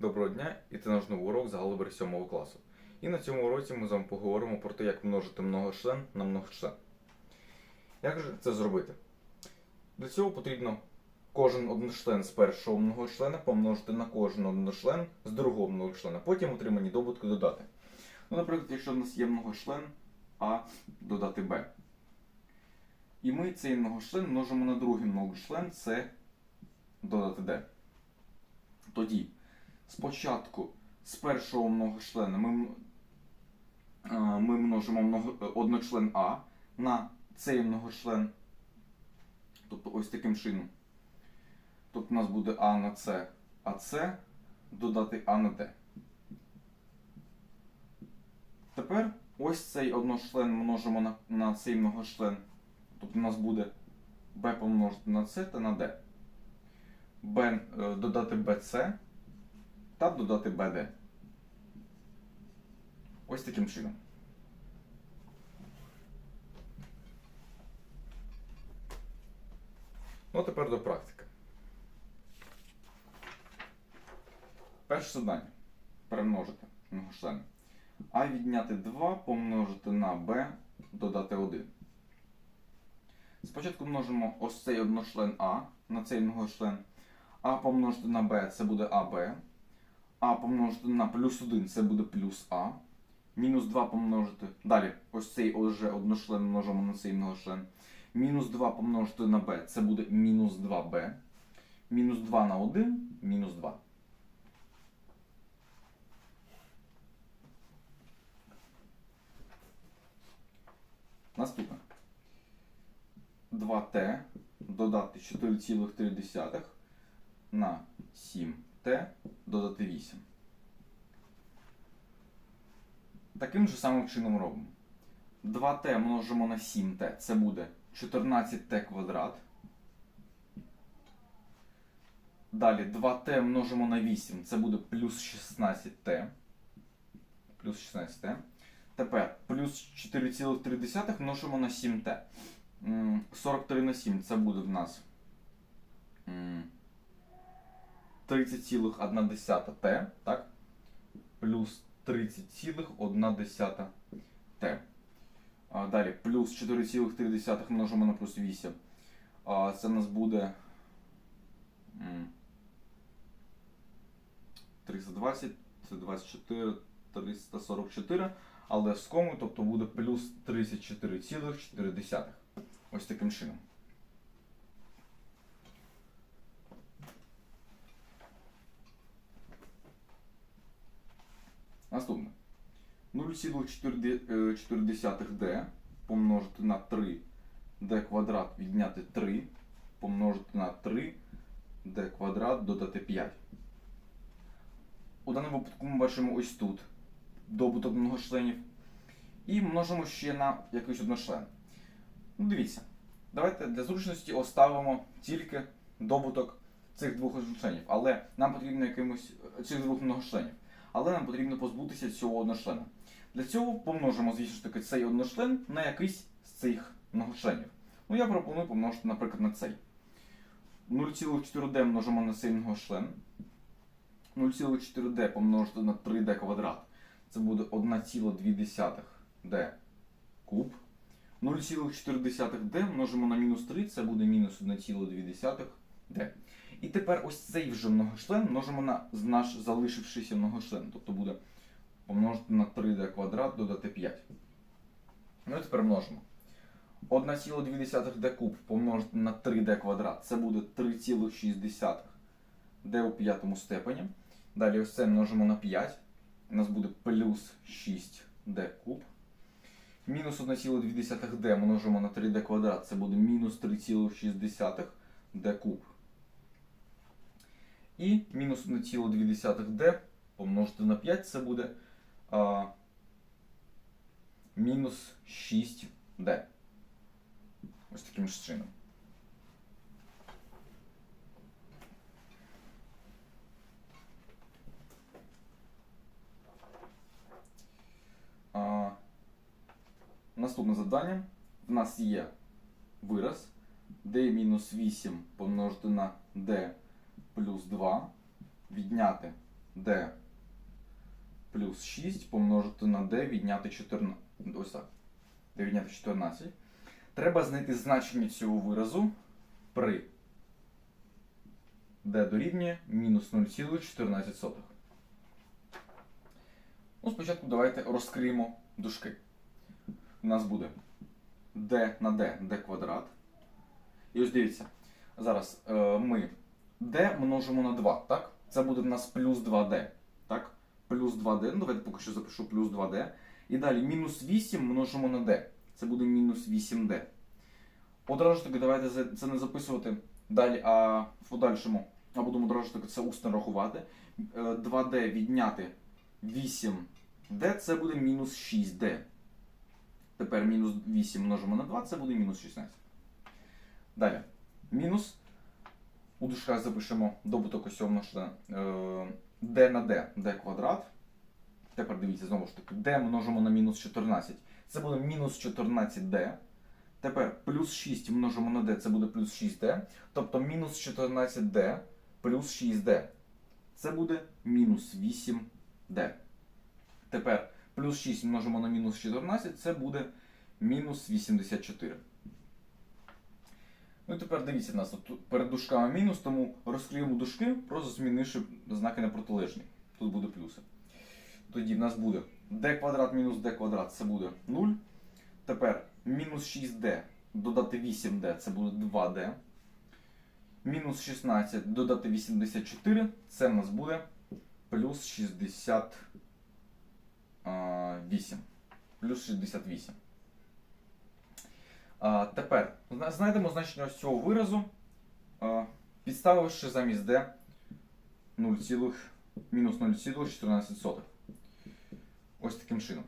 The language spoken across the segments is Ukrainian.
Доброго дня! І це наш новий урок з алгебри 7 класу. І на цьому уроці ми з вами поговоримо про те, як множити многочлен на многочлен. Як же це зробити? Для цього потрібно кожен одночлен з першого многочлена помножити на кожен одночлен з другого многочлена. Потім отримані добутки додати. Ну, наприклад, якщо в нас є многочлен А додати Б. І ми цей многочлен множимо на другий многочлен С додати Д. Тоді спочатку з першого многочлена ми, е, ми множимо много, е, одночлен А на цей многочлен. Тобто ось таким чином. Тобто у нас буде А на С, а С додати А на Д. Тепер ось цей одночлен множимо на, на цей многочлен. Тобто у нас буде b помножити на С та на D. b е, додати BC та додати BD. Ось таким чином. Ну, тепер до практики. Перше завдання. Перемножити многочлени. А відняти 2 помножити на b додати 1. Спочатку множимо ось цей одночлен А на цей многочлен. А помножити на b це буде АБ. А помножити на плюс 1 це буде плюс А. Мінус 2 помножити. Далі, ось цей вже одночлен множимо на цей многочлен. Мінус 2 помножити на b це буде мінус 2b. Мінус 2 на 1 мінус 2. Наступне. 2t додати 4,3 на 7t додати 8. Таким же самим чином робимо. 2t множимо на 7t, це буде 14t квадрат. Далі 2t множимо на 8, це буде плюс 16t. Плюс 16t. Тепер плюс 4,3 множимо на 7t. 43 на 7 це буде в нас 30,1 t, так? Плюс 30,1 t. Далі плюс 4,3 множимо на плюс 8. Це в нас буде 320, це 24, 344, але з комою, тобто буде плюс 34,4. Ось таким чином. Наступне. 0,4d помножити на 3d квадрат відняти 3 помножити на 3d квадрат додати 5. У даному випадку ми бачимо ось тут добуток многочленів. І множимо ще на якийсь одночлен. Ну, дивіться, давайте для зручності оставимо тільки добуток цих двох одночленів, але нам потрібно якимось цих двох многочленів. Але нам потрібно позбутися цього одночлена. Для цього помножимо, звісно ж таки, цей одночлен на якийсь з цих многочленів. Ну, я пропоную помножити, наприклад, на цей. 0,4d множимо на цей многочлен. 0,4d помножити на 3d квадрат. Це буде 1,2d куб. 0,4d множимо на мінус 3, це буде мінус 1,2d. І тепер ось цей вже многочлен множимо на наш залишившийся многочлен. Тобто буде помножити на 3d квадрат додати 5. Ну і тепер множимо. 1,2d куб помножити на 3d квадрат. Це буде 3,6 d у п'ятому степені. Далі ось це множимо на 5. У нас буде плюс 6d куб. Мінус 1,2d множимо на 3d квадрат. Це буде мінус 3,6 d куб. І мінус 1,2d помножити на 5 це буде а, мінус 6d. Ось таким ж чином. А, наступне завдання. В нас є вираз d-8 помножити на d плюс 2 відняти d плюс 6 помножити на d відняти 14. Ось так. d відняти 14. Треба знайти значення цього виразу при d дорівнює мінус 0,14. Ну, спочатку давайте розкриємо дужки. У нас буде d на d, d квадрат. І ось дивіться, зараз е, ми d множимо на 2, так? Це буде в нас плюс 2d. Так? Плюс 2d. Ну, давайте поки що запишу плюс 2d. І далі мінус 8 множимо на d. Це буде мінус 8d. Одразу ж таки, давайте це не записувати далі, а в подальшому. А будемо одразу ж таки це усно рахувати. Е, 2d відняти 8d, це буде мінус 6d. Тепер мінус 8 множимо на 2, це буде мінус 16. Далі. Мінус. У дужках запишемо добуток ось цього множення d на d, d квадрат. Тепер дивіться, знову ж таки, d множимо на мінус 14. Це буде мінус 14d. Тепер плюс 6 множимо на d, це буде плюс 6d. Тобто мінус 14d плюс 6d. Це буде мінус 8d. Тепер плюс 6 множимо на мінус 14, це буде мінус 84. Ну і тепер дивіться нас, от перед дужками мінус, тому розкриємо дужки, просто змінивши знаки на протилежні. Тут буде плюси. Тоді в нас буде d квадрат мінус d квадрат, це буде 0. Тепер мінус 6d додати 8d, це буде 2d. Мінус 16 додати 84, це в нас буде плюс 68. Плюс 68. Тепер знайдемо значення ось цього виразу, а, підставивши замість d 0, мінус 0,14. Ось таким чином.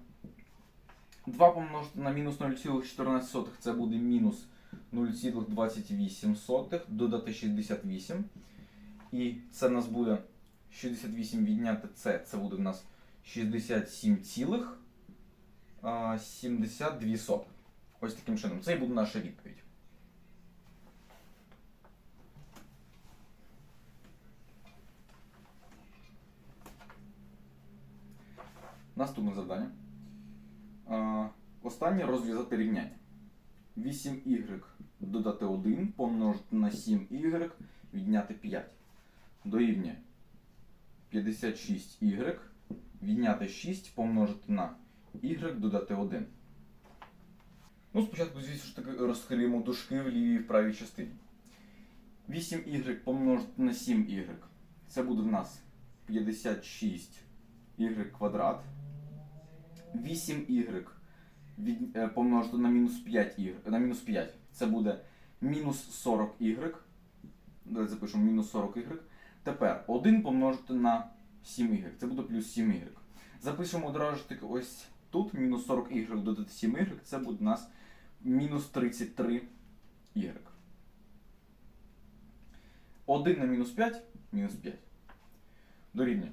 2 помножити на мінус 0,14 це буде мінус 0,28 додати 68. І це в нас буде 68 відняти це, це буде в нас 67,72. Ось таким чином. Це і буде наша відповідь. Наступне завдання. Останнє розв'язати рівняння. 8y додати 1 помножити на 7y відняти 5. Дорівнює 56y відняти 6 помножити на y додати 1. Ну, спочатку, звісно ж таки, розкриємо дужки в лівій і в правій частині. 8y помножити на 7y. Це буде в нас 56y квадрат. 8y від, е, помножити на мінус 5 y, на мінус 5. Це буде мінус 40y. Давайте запишемо мінус 40y. Тепер 1 помножити на 7y. Це буде плюс 7y. Запишемо одразу ж таки ось тут мінус 40y додати 7y. Це буде у нас мінус 33y. 1 на мінус 5 мінус 5. Дорівнює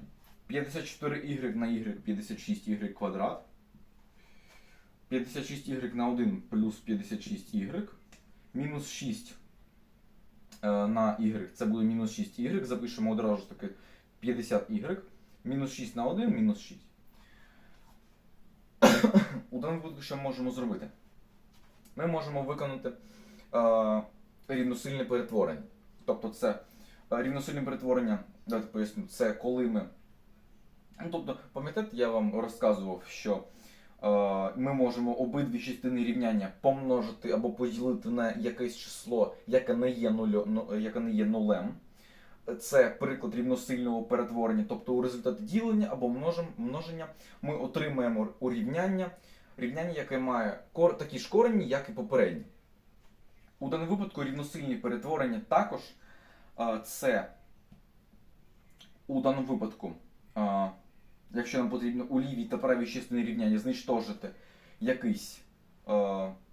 54y на y 56y квадрат. 56y на 1 плюс 56y. Мінус 6 е, на y це буде мінус 6y. Запишемо одразу ж таки 50y. Мінус 6 на 1 мінус 6. У даному випадку що можемо зробити? Ми можемо виконати е, рівносильне перетворення. Тобто це е, рівносильне перетворення, давайте поясню, це коли ми. Ну, тобто, пам'ятаєте, я вам розказував, що е, ми можемо обидві частини рівняння помножити або поділити на якесь число, яке не є, нулю, ну, яке не є нулем. Це приклад рівносильного перетворення, тобто у результаті ділення або множення ми отримаємо урівняння, рівняння, яке має такі ж корені, як і попередні. У даному випадку рівносильні перетворення також це у даному випадку, якщо нам потрібно у лівій та правій частині рівняння знищити якийсь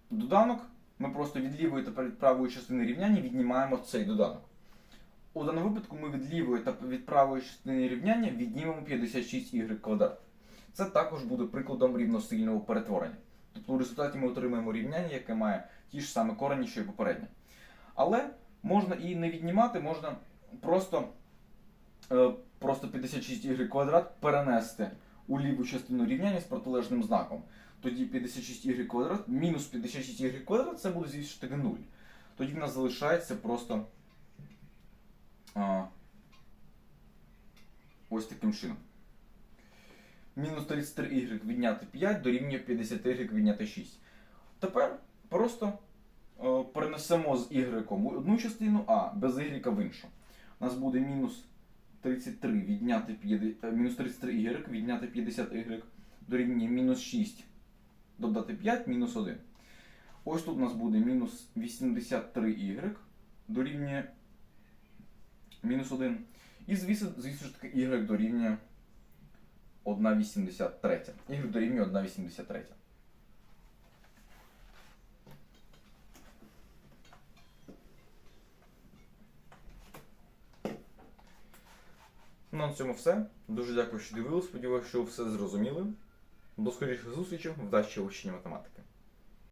доданок, ми просто від лівої та правої частини рівняння віднімаємо цей доданок. У даному випадку ми від лівої та від правої частини рівняння віднімемо 56y квадрат. Це також буде прикладом рівносильного перетворення. Тобто у результаті ми отримаємо рівняння, яке має ті ж самі корені, що і попереднє. Але можна і не віднімати, можна просто е, просто 56y квадрат перенести у ліву частину рівняння з протилежним знаком. Тоді 56y квадрат мінус 56y квадрат це буде звісно 0. Тоді в нас залишається просто а, ось таким чином. Мінус 33y відняти 5 дорівнює 50y відняти 6. Тепер просто е, перенесемо з y в одну частину, а без y в іншу. У нас буде мінус 33 відняти 50, е, мінус 33y відняти 50y дорівнює мінус 6 додати 5 мінус 1. Ось тут у нас буде мінус 83y дорівнює мінус 1. І звісно, звісно ж таки y дорівнює 1,83. Y дорівнює 1,83. Ну, на цьому все. Дуже дякую, що дивились. Сподіваюся, що все зрозуміли. До скоріших зустрічей в дачі математики.